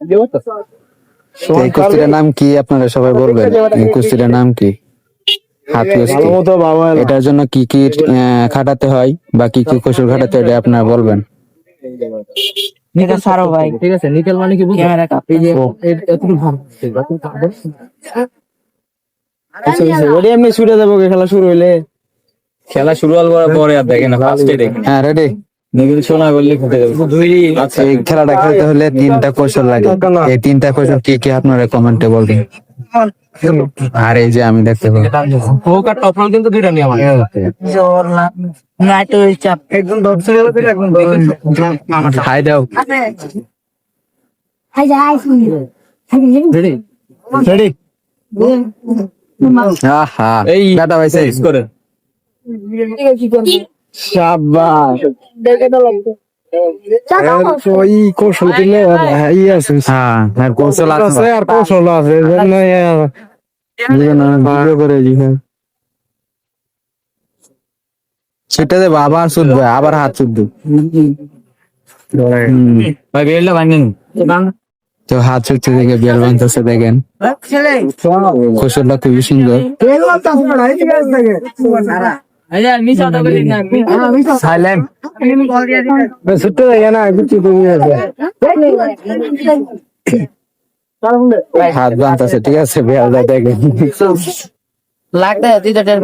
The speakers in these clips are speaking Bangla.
এই কুস্তিটার নাম কি আপনারা সবাই বলবেন? এই কুস্তিটার নাম কি? হাত কুস্তি এটার জন্য কি কি খাটাতে হয় বা কি কি কৌশল খাটাতে হয় আপনারা বলবেন। সারো ভাই। ঠিক আছে নিকেল মানে কি ক্যামেরা কাপ এমনি ছুটে যাব খেলা শুরু হইলে। খেলা শুরু হওয়ার পরে আর দেখেন ফার্স্টে দেখেন। হ্যাঁ রেডি করলে খেতে যাবে। আচ্ছা এই খেলাটা খেলতে হলে তিনটা কৌশল লাগে। এই তিনটা কৌশল কি কি আপনারা কমেন্টে বলবেন? আর এই যে আমি দেখতে পাবো। হোক আর টপ কিন্তু দুইটা নিয়ে আমার। জোর না চাপ একদম ধরছে গেল একদম হাই দাও। হাই যাই রেডি রেডি আহা। এই কাটা পাইছে। করে কি শাবাশ দেখে তো লাগবে কৌশল কিনলে ই আছে। হ্যাঁ আর কৌশল আছে আর কৌশল আছে করে সেটাতে আবার শুধবে আবার হাত শুধবে ভাই বেলটা ভাঙেন। তো হাত ছুটতে দেখে বিয়ার বানতেছে দেখেন। কৌশলটা খুবই সুন্দর। হাত ঠিক আছে দেখেন লাগতে দিতে টের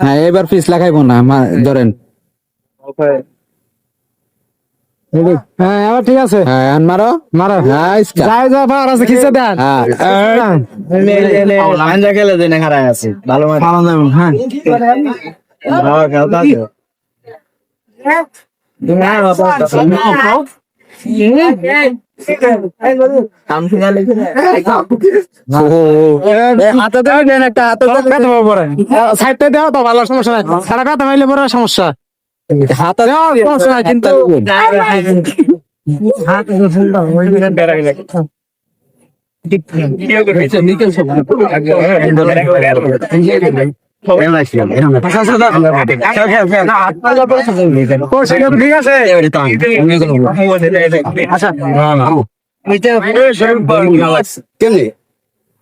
হ্যাঁ এবার পিস লাগাইবো না মা- ধরেন। হ্যাঁ এবার ঠিক আছে। হ্যাঁ আন মারো। মারা। হ্যাঁ ইসকা। যাই যা পার আছে খিচে দেন। হ্যাঁ। খেলে দিনে খারাপ আছে। ভালো মানে পালন যাব হ্যাঁ। খেলতে আছে পাবো পরে সমস্যা।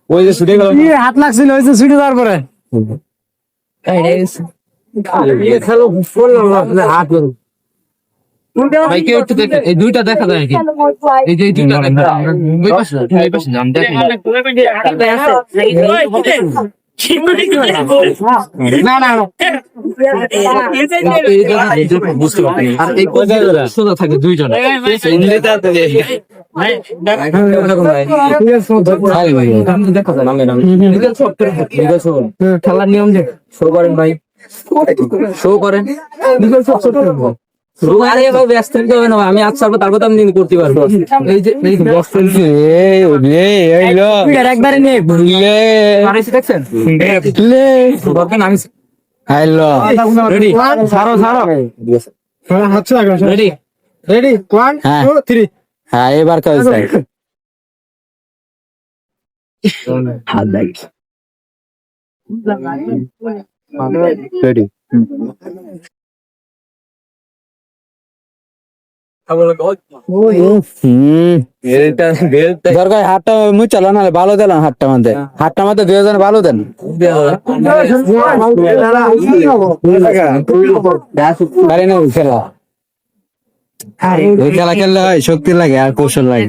ওই যে ছুটে গেল হাত লাগছিল ওই যে ছুটে যাওয়ার পরে। দুইটা দেখা যায় এই যে দুইটা না না বুঝতে আর এই সোজা থাকে দুইজন খেলার নিয়ম যে শো করেন ভাই শো করেন। আমি আজ ছাড়বো তারপর আমি করতে পারব। এই যে এই বক্স একবারে নিয়ে দেখছেন? আমি hello ready ready ready one হ্যাঁ। টু থ্রি হ্যাঁ এবার কাজ হাত দেখ রেডি দরকার হাতটা মুই চালা না ভালো দিলাম হাতটা মধ্যে। হাতটা মধ্যে দুই জন ভালো দেন। ওই খেলা খেলা খেললে হয় শক্তি লাগে আর কৌশল লাগে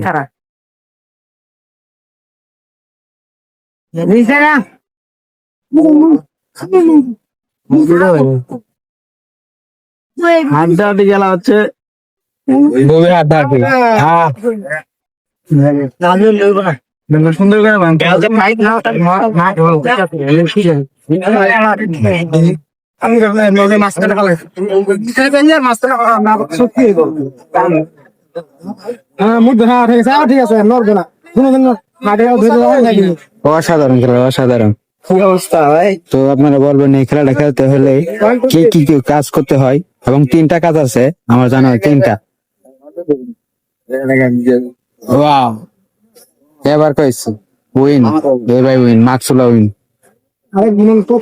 হচ্ছে। বউয়ের হ্যাঁ। সুন্দর করে হ্যাঁ। হ্যাঁ অসাধারণ খেলা অসাধারণ। কি অবস্থা ভাই? তো আপনারা বলবেন এই খেলাটা খেলতে হলে কি কি কি কাজ করতে হয়? এবং তিনটা কাজ আছে আমার জানা হয় তিনটা। ওয়াও এবার কইছি উইন এবার বাই উইন মাকসুলা উইন আরে গুণ তো